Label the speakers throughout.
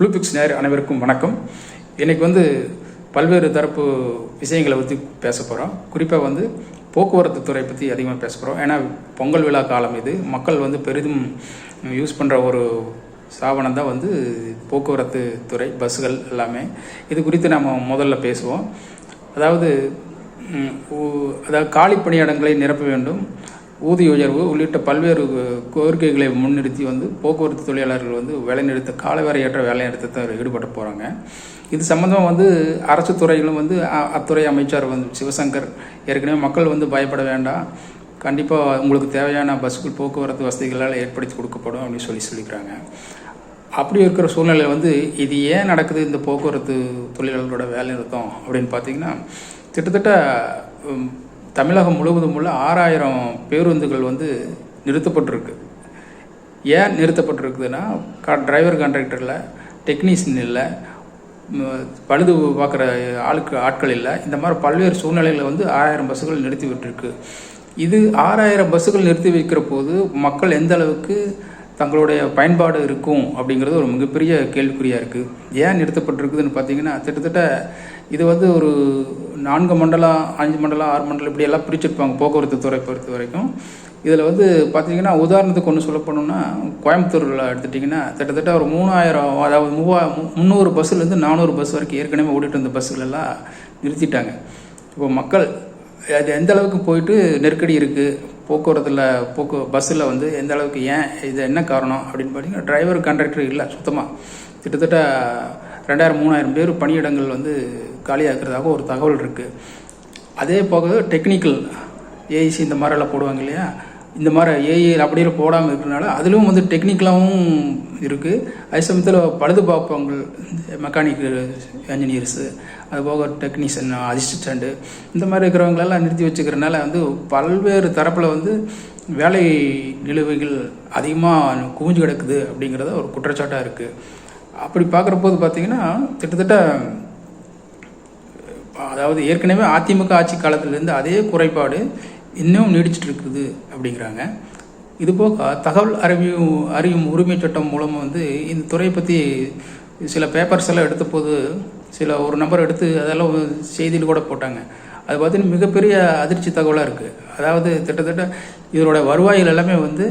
Speaker 1: ப்ளூபிக்ஸ் நேர் அனைவருக்கும் வணக்கம். இன்றைக்கி வந்து பல்வேறு தரப்பு விஷயங்களை பற்றி பேச போகிறோம் குறிப்பாக வந்து போக்குவரத்து துறை பற்றி அதிகமாக பேச போகிறோம் ஏன்னா பொங்கல் விழா காலம் இது. மக்கள் வந்து பெரிதும் யூஸ் பண்ணுற ஒரு சாவனம் தான் வந்து போக்குவரத்து துறை பஸ்ஸுகள் எல்லாமே. இது குறித்து நாம் முதல்ல பேசுவோம். அதாவது அதாவது காலி பணியிடங்களை நிரப்ப வேண்டும். ஊதிய உயர்வு உள்ளிட்ட பல்வேறு கோரிக்கைகளை முன்னிறுத்தி வந்து போக்குவரத்து தொழிலாளர்கள் வந்து வேலைநிறுத்த காலவரையற்ற வேலைநிறுத்தத்தை ஈடுபட போகிறாங்க இது சம்மந்தமாக வந்து அரசு துறைகளும் வந்து அத்துறை அமைச்சர் வந்து சிவசங்கர் ஏற்கனவே மக்கள் வந்து பயப்பட வேண்டாம். கண்டிப்பாக உங்களுக்கு தேவையான பஸ்ஸுகள் போக்குவரத்து வசதிகளால் ஏற்படுத்தி கொடுக்கப்படும் அப்படின்னு சொல்லி சொல்லிக்கிறாங்க. அப்படி இருக்கிற சூழ்நிலை வந்து இது ஏன் நடக்குது இந்த போக்குவரத்து தொழிலாளர்களோட வேலை நிறுத்தம் அப்படின்னு பார்த்தீங்கன்னா கிட்டத்தட்ட தமிழகம் முழுவதும் உள்ள ஆறாயிரம் பேருந்துகள் வந்து நிறுத்தப்பட்டிருக்கு. ஏன் நிறுத்தப்பட்டிருக்குதுன்னா கா டிரைவர் கான்ட்ராக்டரில் டெக்னீஷியன் இல்லை பழுது பார்க்குற ஆளுக்கு ஆட்கள் இல்லை. இந்த மாதிரி பல்வேறு சூழ்நிலையில் வந்து ஆறாயிரம் பஸ்ஸுகள் நிறுத்தி விட்டுருக்கு. இது ஆறாயிரம் பஸ்ஸுகள் நிறுத்தி வைக்கிற போது மக்கள் எந்த அளவுக்கு தங்களுடைய பயன்பாடு இருக்கும் அப்படிங்கிறது ஒரு மிகப்பெரிய கேள்விக்குறியாக இருக்குது ஏன் நிறுத்தப்பட்டிருக்குதுன்னு பார்த்தீங்கன்னா கிட்டத்தட்ட இது வந்து ஒரு நான்கு மண்டலம் அஞ்சு மண்டலம் ஆறு மண்டலம் இப்படி எல்லாம் பிரிச்சிருப்பாங்க போக்குவரத்து துறை பொறுத்த வரைக்கும். இதில் வந்து பார்த்தீங்கன்னா உதாரணத்துக்கு ஒன்று சொல்ல போனோம்னா கோயம்புத்தூரில் எடுத்துட்டிங்கன்னா கிட்டத்தட்ட ஒரு மூணாயிரம் அதாவது மூவா மு- முந்நூறு பஸ்ஸுலேருந்து நானூறு பஸ் வரைக்கும் ஏற்கனவே ஓடிட்டு இருந்த பஸ்ஸுகளெல்லாம் நிறுத்திட்டாங்க. இப்போ மக்கள் அது எந்த அளவுக்கு போயிட்டு நெருக்கடி இருக்குது போக்குவரத்தில் போக்கு பஸ்ஸில் வந்து எந்த அளவுக்கு ஏன் இது என்ன காரணம் அப்படின்னு பார்த்தீங்கன்னா டிரைவர் கண்டக்டர் இல்லை சுத்தமாக கிட்டத்தட்ட ரெண்டாயிரம் மூணாயிரம் பேர் பணியிடங்கள் வந்து காலியாகிறதாக ஒரு தகவல் இருக்குது அதே போக டெக்னிக்கல் ஏஐசி இந்த மாதிரிலாம் போடுவாங்க இல்லையா? இந்த மாதிரி ஏஐ அப்படியே போடாமல் இருக்கிறனால அதிலும் வந்து டெக்னிக்கலாகவும் இருக்குது அதே சமயத்தில் பழுது பார்ப்பவங்க மெக்கானிக் என்ஜினியர்ஸு அது போக டெக்னீஷியன் அசிஸ்டண்ட்டு இந்த மாதிரி இருக்கிறவங்களெல்லாம் நிறுத்தி வச்சுக்கிறனால வந்து பல்வேறு தரப்பில் வந்து வேலை நிலுவைகள் அதிகமாக குவிஞ்சு கிடக்குது அப்படிங்கிறத ஒரு குற்றச்சாட்டாக இருக்குது அப்படி பார்க்குற போது கிட்டத்தட்ட அதாவது ஏற்கனவே அதிமுக ஆட்சி காலத்திலேருந்து அதே குறைபாடு இன்னும் நீடிச்சிட்டு இருக்குது அப்படிங்கிறாங்க. இது போக தகவல் அறிவியும் அறியும் உரிமை சட்டம் மூலம் வந்து இந்த துறையை பற்றி சில பேப்பர்ஸ் எல்லாம் எடுத்த போது சில ஒரு நம்பர் எடுத்து அதெல்லாம் செய்தியில் கூட போட்டாங்க. அது பார்த்தீங்கன்னா மிகப்பெரிய அதிர்ச்சி தகவலாக இருக்குது அதாவது கிட்டத்தட்ட இதனோட வருவாயில் எல்லாமே வந்து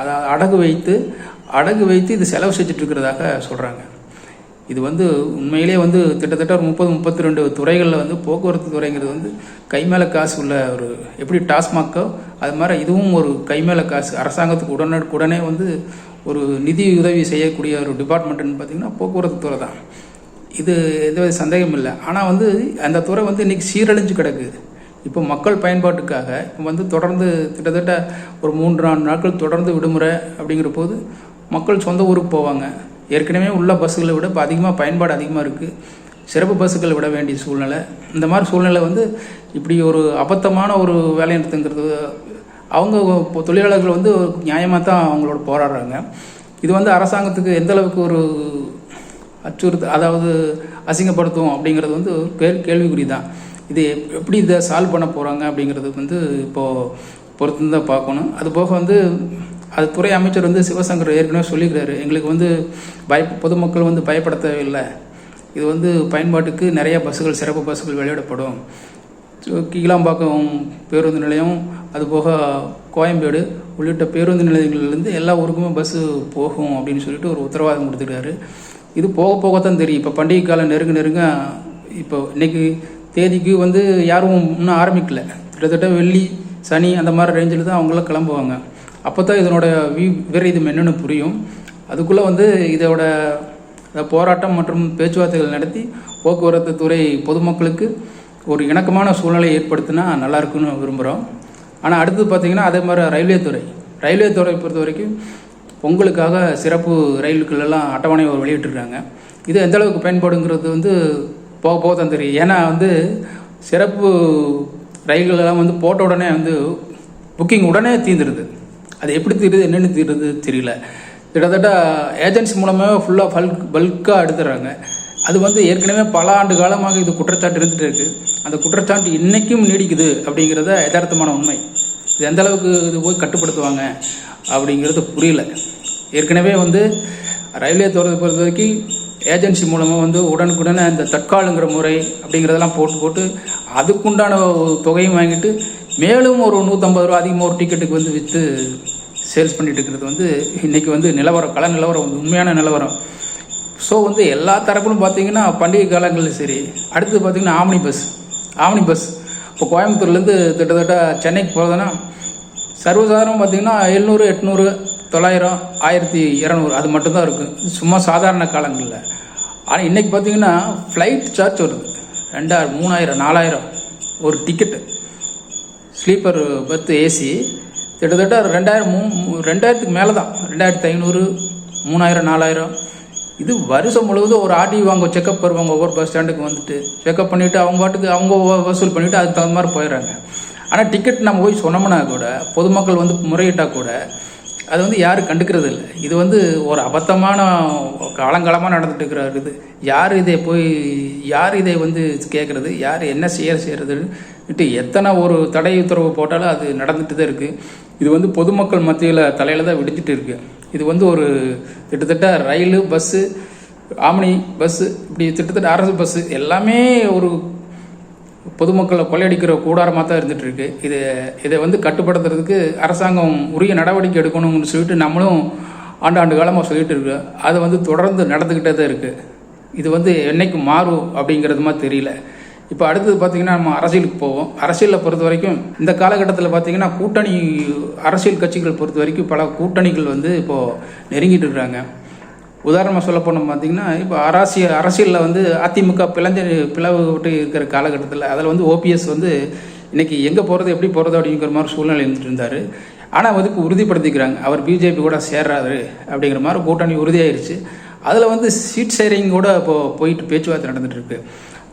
Speaker 1: அதை அடகு வைத்து அடகு வைத்து இது செலவு செஞ்சுட்டு இருக்கிறதாக சொல்கிறாங்க இது வந்து உண்மையிலே வந்து கிட்டத்தட்ட ஒரு முப்பது முப்பத்தி ரெண்டு துறைகளில் வந்து போக்குவரத்து துறைங்கிறது வந்து கை மேலே காசு உள்ள ஒரு எப்படி டாஸ்மாக்கோ அது மாதிரி இதுவும் ஒரு கை மேலே காசு அரசாங்கத்துக்கு உடனே உடனே வந்து ஒரு நிதி உதவி செய்யக்கூடிய ஒரு டிபார்ட்மெண்ட்டுன்னு பார்த்தீங்கன்னா போக்குவரத்து துறை தான். இது எந்த சந்தேகம் இல்லை. ஆனால் வந்து அந்த துறை வந்து இன்றைக்கி சீரழிஞ்சு கிடக்குது இப்போ மக்கள் பயன்பாட்டுக்காக இப்போ வந்து தொடர்ந்து கிட்டத்தட்ட ஒரு மூன்று நான்கு நாட்கள் தொடர்ந்து விடுமுறை அப்படிங்கிற போது மக்கள் சொந்த ஊருக்கு போவாங்க. ஏற்கனவே உள்ள பஸ்ஸுகளை விட இப்போ அதிகமாக பயன்பாடு அதிகமாக இருக்குது சிறப்பு பஸ்ஸுகளை விட வேண்டிய சூழ்நிலை. இந்த மாதிரி சூழ்நிலை வந்து இப்படி ஒரு அபத்தமான ஒரு வேலை நிறுத்தங்கிறது அவங்க இப்போ தொழிலாளர்கள் வந்து நியாயமாக தான் அவங்களோட போராடுறாங்க. இது வந்து அரசாங்கத்துக்கு எந்த அளவுக்கு ஒரு அச்சுறுத்து அதாவது அசிங்கப்படுத்தும் அப்படிங்கிறது வந்து கேள் கேள்விக்குறி தான் இது எப்படி இதை சால்வ் பண்ண போகிறாங்க அப்படிங்கிறது வந்து இப்போது பொறுத்து தான் பார்க்கணும். அது போக வந்து அது துறை அமைச்சர் வந்து சிவசங்கர் ஏற்கனவே சொல்லிக்கிறாரு. எங்களுக்கு வந்து பய பொதுமக்கள் வந்து பயப்பட தேவையில்லை. இது வந்து பயன்பாட்டுக்கு நிறைய பஸ்ஸுகள் சிறப்பு பஸ்ஸுகள் வெளியிடப்படும். கீழாம்பாக்கம் பேருந்து நிலையம் அதுபோக கோயம்பேடு உள்ளிட்ட பேருந்து நிலையங்கள்லேருந்து எல்லா ஊருக்குமே பஸ்ஸு போகும் அப்படின்னு சொல்லிட்டு ஒரு உத்தரவாதம் கொடுத்துருக்காரு. இது போக போக தான் தெரியும். இப்போ பண்டிகை காலம் நெருங்க நெருங்க இப்போ இன்றைக்கி தேதிக்கு வந்து யாரும் இன்னும் ஆரம்பிக்கல. கிட்டத்தட்ட வெள்ளி சனி அந்த மாதிரி ரேஞ்சில் தான் அவங்களாம் கிளம்புவாங்க. அப்போ தான் இதனோட வி விபரீதம் என்னென்னு புரியும். அதுக்குள்ளே வந்து இதோட போராட்டம் மற்றும் பேச்சுவார்த்தைகள் நடத்தி போக்குவரத்து துறை பொதுமக்களுக்கு ஒரு இணக்கமான சூழ்நிலை ஏற்படுத்தினா நல்லா இருக்குன்னு விரும்புகிறோம் ஆனால் அடுத்தது பார்த்திங்கன்னா அதே மாதிரி ரயில்வே துறை. ரயில்வே துறை பொறுத்த வரைக்கும் பொங்கலுக்காக சிறப்பு ரயில்களெல்லாம் அட்டவணை அட்டவணை வெளியிட்டிருக்காங்க. இது எந்த அளவுக்கு பயன்பாடுங்கிறது வந்து போக போக தான் தெரியும். ஏன்னா வந்து சிறப்பு ரயில்கள் எல்லாம் வந்து போட்ட உடனே வந்து புக்கிங் உடனே தீர்ந்துடுது அது எப்படி தீருது என்னென்னு தீருது தெரியல. கிட்டத்தட்ட ஏஜென்சி மூலமாக ஃபுல்லாக பல்க் பல்காக எடுத்துடுறாங்க. அது வந்து ஏற்கனவே பல ஆண்டு காலமாக இது குற்றச்சாட்டு இருந்துகிட்டு இருக்குது அந்த குற்றச்சாட்டு இன்றைக்கும் நீடிக்குது அப்படிங்கிறத யதார்த்தமான உண்மை. இது எந்த அளவுக்கு இது போய் கட்டுப்படுத்துவாங்க அப்படிங்கிறது புரியல. ஏற்கனவே வந்து ரயில்வே துறை பொறுத்த வரைக்கும் ஏஜென்சி மூலமாக வந்து உடனுக்குடனே இந்த தற்காலுங்கிற முறை அப்படிங்கிறதெல்லாம் போட்டு போட்டு அதுக்குண்டான தொகையும் வாங்கிட்டு மேலும் ஒரு நூற்றம்பது ரூபா அதிகமாக ஒரு டிக்கெட்டுக்கு வந்து விற்று சேல்ஸ் பண்ணிட்டு இருக்கிறது வந்து இன்றைக்கி வந்து நிலவரம் கல நிலவரம் உண்மையான நிலவரம். ஸோ வந்து எல்லா தரப்பிலும் பார்த்தீங்கன்னா பண்டிகை காலங்களில் சரி அடுத்து பார்த்திங்கன்னா ஆம்னி பஸ் ஆம்னி பஸ் இப்போ கோயம்புத்தூர்லேருந்து கிட்டத்தட்ட சென்னைக்கு போகிறதுனா சர்வசாதாரணம் பார்த்திங்கன்னா எழுநூறு எட்நூறு தொள்ளாயிரம் ஆயிரத்தி இரநூறு அது மட்டும்தான் இருக்குது சும்மா சாதாரண காலங்களில். ஆனால் இன்றைக்கி பார்த்தீங்கன்னா ஃப்ளைட் சார்ஜ் வருது. ரெண்டாயிரம் மூணாயிரம் நாலாயிரம் ஒரு டிக்கெட்டு ஸ்லீப்பர் பத்து ஏசி கிட்டத்தட்ட ரெண்டாயிரம் மூ ரெண்டாயிரத்துக்கு மேலே தான் ரெண்டாயிரத்து ஐநூறு மூணாயிரம் நாலாயிரம். இது வருஷம் முழுவதும் ஒரு ஆர்டி வாங்க செக்கப் வருவாங்க ஒவ்வொரு பஸ் ஸ்டாண்டுக்கு வந்துட்டு. செக்கப் பண்ணிவிட்டு அவங்க பாட்டுக்கு அவங்க வசூல் பண்ணிவிட்டு அதுக்கு தகுந்த மாதிரி போயிடுறாங்க. ஆனால் டிக்கெட் நம்ம போய் சொன்னோம்னா கூட பொதுமக்கள் வந்து முறையிட்டால் கூட அது வந்து யாரும் கண்டுக்கிறது இல்லை. இது வந்து ஒரு அபத்தமான காலங்காலமாக நடந்துட்டு இருக்கிற இது. யார் இதை போய் யார் இதை வந்து கேட்குறது யார் என்ன செய்ய செய்கிறதுன்ட்டு எத்தனை ஒரு தடை உத்தரவு போட்டாலும் அது நடந்துட்டு தான் இருக்குது இது வந்து பொதுமக்கள் மத்தியில் தலையில் தான் விடுத்துட்டு இருக்கு. இது வந்து ஒரு கிட்டத்தட்ட ரயில் பஸ்ஸு ஆம்னி பஸ்ஸு இப்படி கிட்டத்தட்ட அரசு பஸ்ஸு எல்லாமே ஒரு பொதுமக்களை கொள்ளையடிக்கிற கூடாரமாக தான் இருந்துகிட்ருக்கு இது இதை வந்து கட்டுப்படுத்துறதுக்கு அரசாங்கம் உரிய நடவடிக்கை எடுக்கணும்னு சொல்லிட்டு நம்மளும் ஆண்டாண்டு காலமாக சொல்லிட்டு இருக்கு. அது வந்து தொடர்ந்து நடந்துக்கிட்டே தான் இருக்குது இது வந்து என்றைக்கு மாறும் அப்படிங்கிறது மாதிரி தெரியல. இப்போ அடுத்தது பார்த்திங்கன்னா நம்ம அரசியலுக்கு போவோம். அரசியலில் பொறுத்த வரைக்கும் இந்த காலகட்டத்தில் பார்த்திங்கன்னா கூட்டணி அரசியல் கட்சிகள் பொறுத்த வரைக்கும் பல கூட்டணிகள் வந்து இப்போது நெருங்கிட்டு இருக்காங்க. உதாரணமாக சொல்ல போனோம் பார்த்தீங்கன்னா இப்போ அரசியல் அரசியலில் வந்து அதிமுக பிளஞ்ச பிளவுட்டு இருக்கிற காலகட்டத்தில் அதில் வந்து ஓபிஎஸ் வந்து இன்றைக்கி எங்கே போகிறது எப்படி போகிறது அப்படிங்கிற மாதிரி சூழ்நிலை இருந்துட்டு இருந்தார். ஆனால் அதுக்கு உறுதிப்படுத்திக்கிறாங்க. அவர் பிஜேபி கூட சேர்றாரு அப்படிங்கிற மாதிரி கூட்டணி உறுதியாயிருச்சு. அதில் வந்து சீட் ஷேரிங் கூட இப்போ போயிட்டு பேச்சுவார்த்தை நடந்துகிட்ருக்கு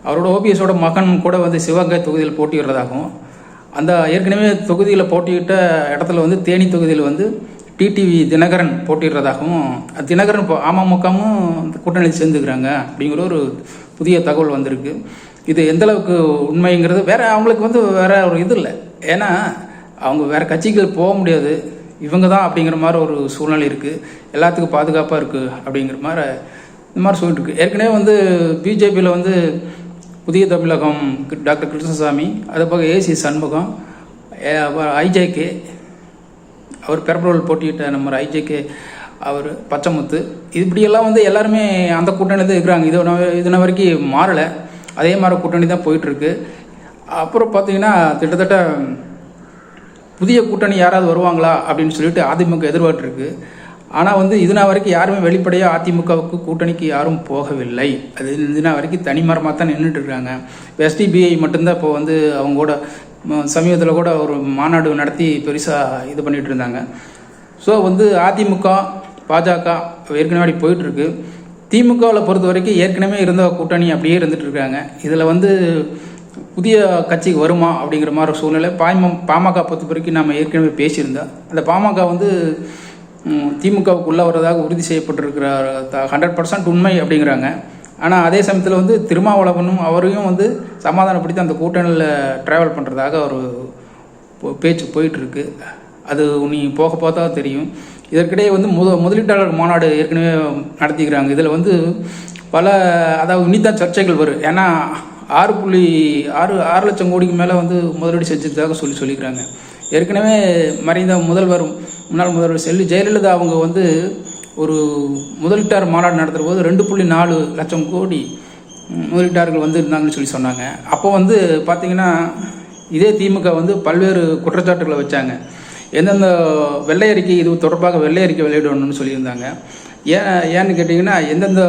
Speaker 1: அவரோட ஓபிஎஸோட மகன் கூட வந்து சிவகங்கை தொகுதியில் போட்டியிடுறதாகவும் அந்த ஏற்கனவே தொகுதியில் போட்டியிட்ட இடத்துல வந்து தேனி தொகுதியில் வந்து டிடிவி தினகரன் போட்டிடுறதாகவும் தினகரன் இப்போ அமமுகவும் அந்த கூட்டணியில் சேர்ந்துக்கிறாங்க அப்படிங்கிற ஒரு புதிய தகவல் வந்திருக்கு. இது எந்தளவுக்கு உண்மைங்கிறது வேற அவங்களுக்கு வந்து வேற ஒரு இது இல்லை. ஏன்னா அவங்க வேற கட்சிகள் போக முடியாது. இவங்க தான் அப்படிங்கிற மாதிரி ஒரு சூழ்நிலை இருக்குது எல்லாத்துக்கும் பாதுகாப்பாக இருக்குது அப்படிங்கிற மாதிரி இந்த மாதிரி சொல்லிட்டு இருக்கு. ஏற்கனவே வந்து பிஜேபியில் வந்து புதிய தமிழகம் டாக்டர் கிருஷ்ணசாமி அது போக ஏசி சண்முகம் ஐஜேகே அவர் பெரம்பலூரில் போட்டியிட்ட நம்ம ஐஜேகே அவர் பச்சைமுத்து இப்படியெல்லாம் வந்து எல்லாருமே அந்த கூட்டணி தான் இருக்கிறாங்க. இது இதுன வரைக்கும் மாறலை. அதே மாதிரி கூட்டணி தான் போயிட்டுருக்கு. அப்புறம் பார்த்தீங்கன்னா கிட்டத்தட்ட புதிய கூட்டணி யாராவது வருவாங்களா அப்படின்னு சொல்லிட்டு அதிமுக எதிர்பார்த்துருக்கு. ஆனால் வந்து இதுனா வரைக்கும் யாருமே வெளிப்படையாக அதிமுகவுக்கு கூட்டணிக்கு யாரும் போகவில்லை. அது இதுனா வரைக்கும் தனிமரமாக தான் நின்றுட்டு இருக்காங்க. எஸ்டிபிஐ மட்டும்தான் இப்போ வந்து அவங்களோட சமீபத்தில் கூட ஒரு மாநாடு நடத்தி பெருசாக இது பண்ணிட்டு இருந்தாங்க. ஸோ வந்து அதிமுக பாஜக ஏற்கனவே அப்படி போயிட்டுருக்கு. திமுகவில் பொறுத்த வரைக்கும் ஏற்கனவே இருந்த கூட்டணி அப்படியே இருந்துட்டு இருக்காங்க. இதில் வந்து புதிய கட்சிக்கு வருமா அப்படிங்கிற மாதிரி ஒரு சூழ்நிலை. பாய்ம பாமக பொறுத்த வரைக்கும் நம்ம ஏற்கனவே பேசியிருந்தோம் அந்த பாமக வந்து திமுகவுக்கு உள்ளே வர்றதாக உறுதி செய்யப்பட்டிருக்கிற ஹண்ட்ரட் பர்சன்ட் உண்மை அப்படிங்கிறாங்க. ஆனால் அதே சமயத்தில் வந்து திருமாவளவனும் அவரையும் வந்து சமாதானப்படுத்தி அந்த கூட்டணியில் ட்ராவல் பண்ணுறதாக ஒரு பேச்சு போயிட்டுருக்கு. அது நீ போக பார்த்தா தெரியும். இதற்கிடையே வந்து முத முதலீட்டாளர் மாநாடு ஏற்கனவே நடத்திக்கிறாங்க. இதில் வந்து பல அதாவது இனிதான் சர்ச்சைகள் வரும். ஏன்னா ஆறு புள்ளி ஆறு ஆறு லட்சம் கோடிக்கு மேலே வந்து முதலீடு செஞ்சதாக சொல்லி சொல்லிக்கிறாங்க. ஏற்கனவே மறைந்த முதல்வர் முன்னாள் முதல்வர் செல்வி ஜெயலலிதா அவங்க வந்து ஒரு முதலீட்டார் மாநாடு நடத்துகிற போது ரெண்டு புள்ளி நாலு லட்சம் கோடி முதலீட்டார்கள் முதலீட்டாளர்கள் வந்து இருந்தாங்கன்னு சொல்லி சொன்னாங்க. அப்போ வந்து பார்த்தீங்கன்னா இதே திமுக வந்து பல்வேறு குற்றச்சாட்டுகளை வச்சாங்க. எந்தெந்த வெள்ளை அறிக்கை இது தொடர்பாக வெள்ளை அறிக்கை வெளியிடணும்னு சொல்லியிருந்தாங்க. ஏன் ஏன்னு கேட்டிங்கன்னா எந்தெந்த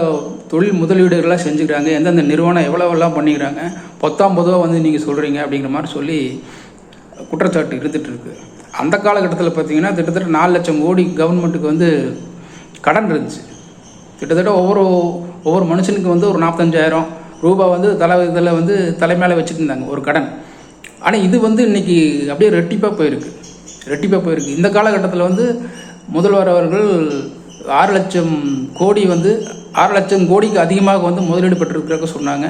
Speaker 1: தொழில் முதலீடுகள்லாம் செஞ்சுக்கிறாங்க எந்தெந்த நிறுவனம் எவ்வளோவெல்லாம் பண்ணிக்கிறாங்க பத்தாம் பொதுவாக வந்து நீங்கள் சொல்கிறீங்க அப்படிங்கிற மாதிரி சொல்லி குற்றச்சாட்டு இருந்துகிட்டு இருக்குது அந்த காலகட்டத்தில் பார்த்தீங்கன்னா கிட்டத்தட்ட நாலு லட்சம் கோடி கவர்மெண்ட்டுக்கு வந்து கடன் இருந்துச்சு. கிட்டத்தட்ட ஒவ்வொரு ஒவ்வொரு மனுஷனுக்கு வந்து ஒரு நாற்பத்தஞ்சாயிரம் ரூபாய் வந்து தலை இதில் வந்து தலை மேலே வச்சுட்டு இருந்தாங்க ஒரு கடன். ஆனால் இது வந்து இன்றைக்கி அப்படியே ரெட்டிப்பாக போயிருக்கு. ரெட்டிப்பாக போயிருக்கு. இந்த காலகட்டத்தில் வந்து முதல்வர் அவர்கள் ஆறு லட்சம் கோடி வந்து ஆறு லட்சம் கோடிக்கு அதிகமாக வந்து முதலீடு பெற்றிருக்கிறக்க சொன்னாங்க.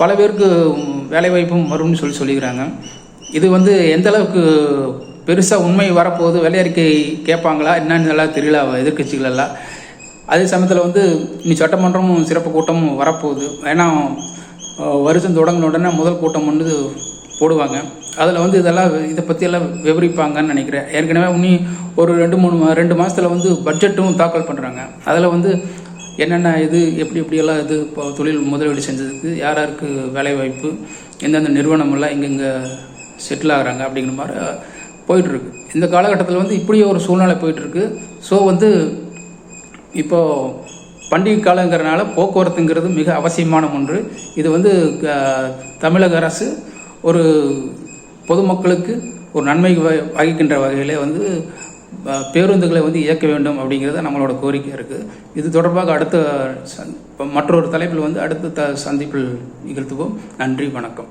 Speaker 1: பல பேருக்கு வேலைவாய்ப்பும் வரும்னு சொல்லி சொல்லிக்கிறாங்க. இது வந்து எந்த அளவுக்கு பெருசாக உண்மை வரப்போகுது. வெள்ளை அறிக்கை கேட்பாங்களா? என்னன்னு எல்லாம் தெரியல எதிர்கட்சிகள் எல்லாம் அதே சமயத்தில் வந்து இனி சட்டமன்றமும் சிறப்பு கூட்டமும் வரப்போகுது. ஏன்னா வருஷம் தொடங்கின உடனே முதல் கூட்டம் வந்து போடுவாங்க. அதில் வந்து இதெல்லாம் இதை பற்றியெல்லாம் விவரிப்பாங்கன்னு நினைக்கிறேன். ஏற்கனவே இன்னி ஒரு ரெண்டு மூணு மா- ரெண்டு மாதத்தில் வந்து பட்ஜெட்டும் தாக்கல் பண்ணுறாங்க அதில் வந்து என்னென்ன இது எப்படி எப்படியெல்லாம் இது இப்போ தொழில் முதலீடு செஞ்சதுக்கு யார் யாருக்கு வேலைவாய்ப்பு எந்தெந்த நிறுவனமெல்லாம் எங்கெங்கே செட்டில் ஆகிறாங்க அப்படிங்கிற மாதிரி போயிட்டுருக்கு. இந்த காலகட்டத்தில் வந்து இப்படி ஒரு சூழ்நிலை போயிட்டுருக்கு. ஸோ வந்து இப்போது பண்டிகை காலங்கிறனால போக்குவரத்துங்கிறது மிக அவசியமான ஒன்று. இது வந்து தமிழக அரசு ஒரு பொதுமக்களுக்கு ஒரு நன்மை வகிக்கின்ற வகையில் வந்து பேருந்துகளை வந்து இயக்க வேண்டும் அப்படிங்கிறது நம்மளோட கோரிக்கை இருக்குது இது தொடர்பாக அடுத்த சந்- மற்றொரு தலைப்பில் வந்து அடுத்த த சந்திப்பில் நிகழ்த்துவோம். நன்றி வணக்கம்.